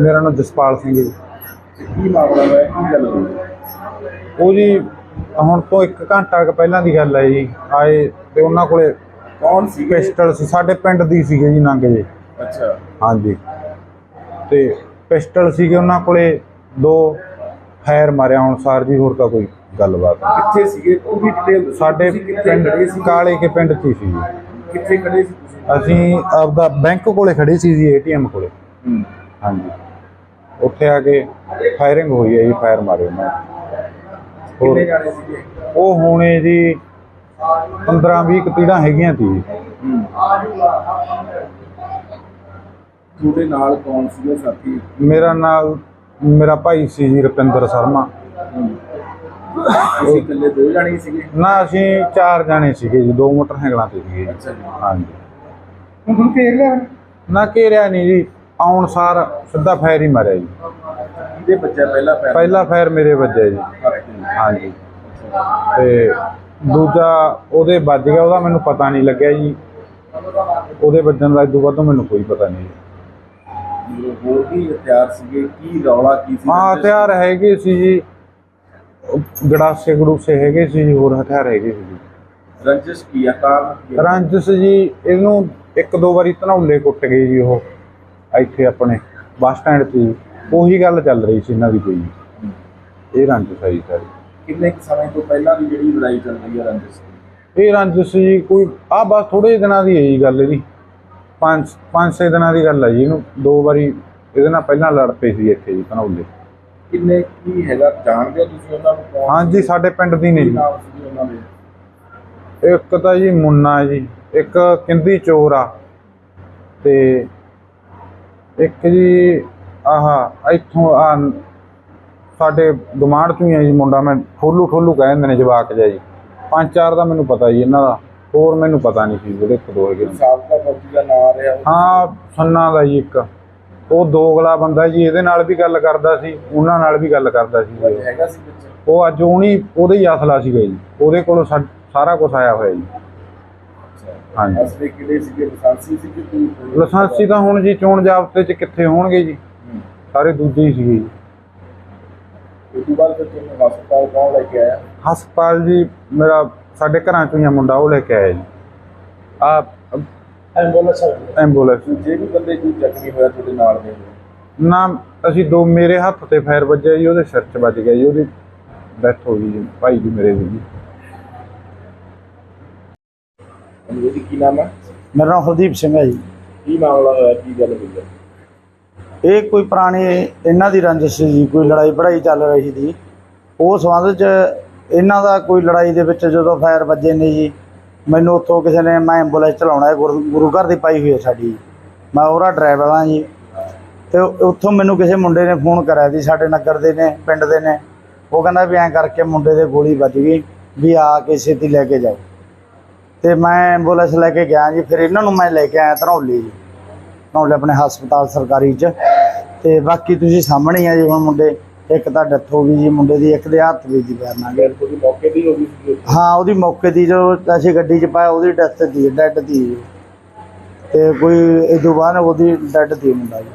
ਮੇਰਾ ਨਾਮ ਜਸਪਾਲ ਸਿੰਘ ਜੀ। ਕੀ ਮਾਮਲਾ ਹੈ ਕੀ ਗੱਲ ਉਹ ਜੀ ਹੁਣ ਤੋਂ 1 ਘੰਟਾ ਕੁ ਪਹਿਲਾਂ ਦੀ ਗੱਲ ਹੈ ਜੀ। ਆਏ ਤੇ ਉਹਨਾਂ ਕੋਲੇ ਕੌਣ ਸੀ ਪਿਸਟਲ ਸੀ ਸਾਡੇ ਪਿੰਡ ਦੀ ਸੀਗੇ ਜੀ ਨੰਗ ਜੀ। ਅੱਛਾ। ਹਾਂਜੀ। ਤੇ ਪਿਸਟਲ ਸੀਗੇ ਉਹਨਾਂ ਕੋਲੇ ਦੋ ਫਾਇਰ ਮਾਰਿਆ ਹੁਣ ਸਾਰ ਜੀ ਹੋਰ ਤਾਂ ਕੋਈ। ਗੱਲਬਾਤ। ਕਿੱਥੇ ਸੀਗੇ? ਉਹ ਵੀ ਡਿਟੇਲ ਸਾਡੇ ਪਿੰਡ ਕਾਲੇ ਕੇ ਪਿੰਡ 'ਚ ਹੀ ਸੀ ਜੀ ਕਿੱਥੇ ਖੜੇ ਸੀ ਤੁਸੀਂ? ਅਸੀਂ ਆਪਦਾ ਬੈਂਕ ਕੋਲੇ ਖੜੇ ਸੀ ਜੀ ਏਟੀਐਮ ਕੋਲੇ। ਹੂੰ। ਹਾਂਜੀ। ਉੱਥੇ ਆ ਕੇ ਫਾਇਰਿੰਗ ਹੋਈ ਹੈ ਜੀ ਫਾਇਰ ਮਾਰੇ ਉਹਨਾਂ ਨੇ। ਕਿੰਨੇ ਹੋਰ ਜਾਣੇ ਸੀਗੇ? ਉਹ ਹੋਣੇ ਜੀ 15 20 ਤੀੜਾਂ ਹੈਗੀਆਂ ਸੀ। ਜੀ। ਹੂੰ। ਤੁਹਾਡੇ ਨਾਲ ਕੌਣ ਸੀਗੇ ਸਾਥੀ? ਮੇਰਾ ਨਾਲ ਮੇਰਾ ਭਾਈ ਸੀ ਜੀ ਰੁਪਿੰਦਰ ਸ਼ਰਮਾ। ਹੂੰ। ਤੁਸੀਂ ਇਕੱਲੇ ਦੋ ਜਾਣੇ ਹੀ ਸੀਗੇ? ਨਾ ਅਸੀਂ ਚਾਰ ਜਾਣੇ ਸੀਗੇ ਜੀ ਦੋ ਮੋਟਰਸਾਈਕਲਾਂ ਤੇ ਸੀਗੇ ਜੀ। ਅੱਛਾ ਜੀ। ਹਾਂਜੀ। ਹੁਣ ਤੁਹਾਨੂੰ ਘੇਰ ਲਿਆ? ਨਾ ਘੇਰਿਆ ਨਹੀਂ ਜੀ। ਆਉਣ ਸਾਰ ਸਿੱਧਾ ਫਾਇਰ ਹੀ ਮਾਰਿਆ ਜੀ। ਕਿਹਦੇ ਬੱਚਾ ਪਹਿਲਾ ਪੈਰ ਪਹਿਲਾ ਫਾਇਰ ਮੇਰੇ ਵੱਜਿਆ ਜੀ। ਹਾਂਜੀ। ਤੇ ਦੂਜਾ ਉਹਦੇ ਵੱਜ ਗਿਆ ਉਹਦਾ ਮੈਨੂੰ ਪਤਾ ਨਹੀਂ ਲੱਗਿਆ ਜੀ। ਉਹਦੇ ਵੱਜਣ ਦਾ ਇਦੋਂ ਵੱਧ ਮੈਨੂੰ ਕੋਈ ਪਤਾ ਨਹੀਂ। ਹੋਰ ਵੀ ਹਥਿਆਰ ਸੀਗੇ? ਕੀ ਰੌਲਾ ਕੀ ਸੀ? ਹਾਂ ਹਥਿਆਰ ਹੈਗੇ ਸੀ ਜੀ। ਗੜਾਸੇ ਗੜੂਸੇ ਹੈਗੇ ਸੀ ਜੀ ਹੋਰ ਹਥਿਆਰ ਹੈਗੇ ਸੀ ਜੀ ਰੰਜਿਸ਼ ਕੀ ਆ ਕਾਰਨ ਕੀ ਆ? ਰੰਜਸ ਜੀ ਇਹਨੂੰ ਇੱਕ ਦੋ ਵਾਰੀ ਧਨੌਲੇ ਕੁੱਟ ਗਏ ਜੀ ਉਹ ਇੱਥੇ ਆਪਣੇ ਬੱਸ ਸਟੈਂਡ ਤੇ ਜੀ। ਉਹੀ ਗੱਲ ਚੱਲ ਰਹੀ ਸੀ ਇਹਨਾਂ ਦੀ ਕੋਈ ਇਹ ਰੰਜਸ ਹੈ ਜੀ ਸਾਰੀ ਕਿੰਨੇ ਕੁ ਸਮੇਂ ਤੋਂ ਪਹਿਲਾਂ ਦੀ ਜਿਹੜੀ ਲੜਾਈ ਚੱਲ ਰਹੀ ਹੈ ਰੰਜਿਸ਼ ਦੀ? ਇਹ ਰੰਜਸ ਜੀ ਕੋਈ ਆ ਬਸ ਥੋੜੇ ਦਿਨਾਂ ਦੀ ਹੈ ਜੀ ਗੱਲ ਇਹਦੀ ਪੰਜ ਪੰਜ ਛੇ ਦਿਨਾਂ ਦੀ ਗੱਲ ਹੈ ਜੀ ਇਹਨੂੰ ਦੋ ਵਾਰੀ ਇਹਦੇ ਨਾਲ ਪਹਿਲਾਂ ਲੜ ਪਏ ਸੀ ਇੱਥੇ ਜੀ ਧਨੌਲੇ ਕਿੰਨੇ ਕੀ ਹੈਗਾ? ਜਾਣਦੇ ਹੋ ਤੁਸੀਂ ਉਹਨਾਂ ਨੂੰ ਕੌਣ ਹਾਂਜੀ ਸਾਡੇ ਪਿੰਡ ਦੀ ਨੇ ਕੀ ਜੀ। ਨਾਮ ਸੀ ਉਹਨਾਂ ਦੇ? ਇੱਕ ਤਾਂ ਜੀ ਮੁੰਨਾ ਜੀ ਇੱਕ ਕਿੰਦੀ ਚੋਰ ਆ ਤੇ ਇੱਕ ਜੀ ਆਹ ਇੱਥੋਂ ਆ ਸਾਡੇ ਗੁਆਂਢ ਤੋਂ ਹੀ ਹੈ ਜੀ ਮੁੰਡਾ ਮੈਂ ਠੋਲੂ ਠੋਲੂ ਕਹਿੰਦੇ ਨੇ ਜਵਾਕ ਜਿਹਾ ਜੀ। ਪੰਜ ਚਾਰ ਦਾ ਮੈਨੂੰ ਪਤਾ ਜੀ ਇਹਨਾਂ ਦਾ ਹੋਰ ਮੈਨੂੰ ਪਤਾ ਨਹੀਂ ਸੀ ਜਿਹੜੇ ਇੱਕ ਦੋ ਹੈਗੇ। ਸਾਬਕਾ ਫੌਜੀ ਦਾ ਨਾਮ ਰਿਹਾ। ਹਾਂ ਸੰਨਾ ਦਾ ਜੀ ਇੱਕ। ਉਹ ਦੋਗਲਾ ਬੰਦਾ ਜੀ ਇਹਦੇ ਨਾਲ ਵੀ ਗੱਲ ਕਰਦਾ ਸੀ ਉਹਨਾਂ ਨਾਲ ਵੀ ਗੱਲ ਕਰਦਾ ਸੀ ਜੀ। ਹੈਗਾ ਸੀ ਵਿੱਚ ਉਹ ਅੱਜ ਉਹਨੀ ਉਹਦੇ ਹੀ ਅਸਲਾ ਸੀਗਾ ਜੀ। ਉਹਦੇ ਕੋਲੋਂ ਸਾ- ਸਾਰਾ ਕੁਝ ਆਇਆ ਹੋਇਆ ਜੀ। ਹਾਂਜੀ। ਅਸਲੇ ਕਿਹੜੇ ਸੀਗੇ? ਲਾਇਸੈਂਸੀ ਸੀ ਕਿ ਕੋਈ? ਲਾਇਸੈਂਸੀ ਤਾਂ ਹੁਣ ਜੀ ਚੋਣ ਜਾਬਤੇ ਚ ਕਿੱਥੇ ਹੋਣਗੇ ਜੀ। ਹੂੰ। ਸਾਰੇ ਦੂਜੇ ਹੀ ਸੀਗੇ ਜੀ। ਉਸ ਤੋਂ ਬਾਅਦ ਫਿਰ ਤੁਹਾਨੂੰ ਹਸਪਤਾਲ ਕੌਣ ਲੈ ਕੇ ਆਇਆ? ਹਸਪਤਾਲ ਜੀ ਮੇਰਾ ਸਾਡੇ ਘਰਾਂ ਚੋਂ ਹੀ ਆ ਮੁੰਡਾ ਉਹ ਲੈ ਕੇ ਆਇਆ ਜੀ। ਆ ਐਂਬੂਲੈਂਸ ਐਂਬੂਲੈਂਸ। ਜੇ ਵੀ ਬੰਦੇ ਕੋਈ ਜ਼ਖਮੀ ਹੋਇਆ ਤੁਹਾਡੇ ਨਾਲ ਦੇ? ਨਾ ਅਸੀਂ ਦੋ ਮੇਰੇ ਹੱਥ ਤੇ ਫਾਇਰ ਵੱਜਿਆ ਜੀ ਉਹਦੇ ਸਿਰ 'ਚ ਵੱਜ ਗਿਆ ਜੀ ਉਹਦੀ ਡੈਥ ਹੋ ਗਈ ਜੀ ਭਾਈ ਜੀ ਮੇਰੇ ਦੀ ਜੀ। ਉਹਦੀ ਕੀ ਨਾਮ ਹੈ? ਮੇਰਾ ਨਾਮ ਹਰਦੀਪ ਸਿੰਘ ਹੈ ਜੀ। ਕੀ ਮਾਮਲਾ ਹੋਇਆ? ਕੀ ਗੱਲ ਹੋਈ ਹੈ? ਇਹ ਕੋਈ ਪੁਰਾਣੀ ਇਹਨਾਂ ਦੀ ਰੰਜਿਸ਼ ਸੀ ਜੀ ਕੋਈ ਲੜਾਈ ਪੜਾਈ ਚੱਲ ਰਹੀ ਸੀ ਉਹ ਸੰਬੰਧ ਚ ਇਹਨਾਂ ਦਾ ਕੋਈ ਲੜਾਈ ਦੇ ਵਿੱਚ ਜਦੋਂ ਫਾਇਰ ਵੱਜੇ ਨੇ ਜੀ ਮੈਨੂੰ ਉੱਥੋਂ ਕਿਸੇ ਨੇ, ਮੈਂ ਐਂਬੂਲੈਂਸ ਚਲਾਉਣਾ ਹੈ, ਗੁਰੂ ਗੁਰੂ ਘਰ ਦੀ ਪਾਈ ਹੋਈ ਹੈ ਸਾਡੀ। ਮੈਂ ਉਹਦਾ ਡਰਾਈਵਰ ਹਾਂ ਜੀ। ਤੇ ਉੱਥੋਂ ਮੈਨੂੰ ਕਿਸੇ ਮੁੰਡੇ ਨੇ ਫੋਨ ਕਰਿਆ ਸੀ ਸਾਡੇ ਨਗਰ ਦੇ ਨੇ, ਪਿੰਡ ਦੇ ਨੇ। ਉਹ ਕਹਿੰਦਾ ਵੀ ਐਂ ਕਰਕੇ ਮੁੰਡੇ ਦੇ ਗੋਲੀ ਵੱਜ ਗਈ ਵੀ ਆ ਕੇ ਛੇਤੀ ਲੈ ਕੇ ਜਾਓ। ਤੇ ਮੈਂ ਐਂਬੂਲੈਂਸ ਲੈ ਕੇ ਗਿਆ ਜੀ, ਫਿਰ ਇਹਨਾਂ ਨੂੰ ਮੈਂ ਲੈ ਕੇ ਆਇਆ ਧਨੌਲੀ ਜੀ। ਧਨੌਲੇ ਆਪਣੇ ਹਸਪਤਾਲ ਸਰਕਾਰੀ ਚ। ਤੇ ਬਾਕੀ ਤੁਸੀਂ ਸਾਹਮਣੇ ਆ ਜੀ ਹੁਣ ਮੁੰਡੇ। ਇੱਕ ਤਾਂ ਡੈਥ ਹੋ ਗਈ ਜੀ ਮੁੰਡੇ ਦੀ ਇੱਕ ਦੇ ਹੱਥ ਵਿੱਚ ਪੈਰਨਾ ਫਿਰ ਤੁਹਾਡੀ ਮੌਕੇ ਦੀ ਹੋ ਗਈ ਸੀ ਹਾਂ ਉਹਦੀ ਮੌਕੇ ਦੀ ਜੋ ਅਸੀਂ ਗੱਡੀ 'ਚ ਪਾਇਆ ਉਹਦੀ ਡੈਥ ਦੀ ਡੈਡ ਦੀ। ਜੀ। ਤੇ ਕੋਈ ਇਹ ਤੋਂ ਬਾਅਦ ਉਹਦੀ ਡੈਡ ਦੀ ਮੁੰਡਾ ਜੀ।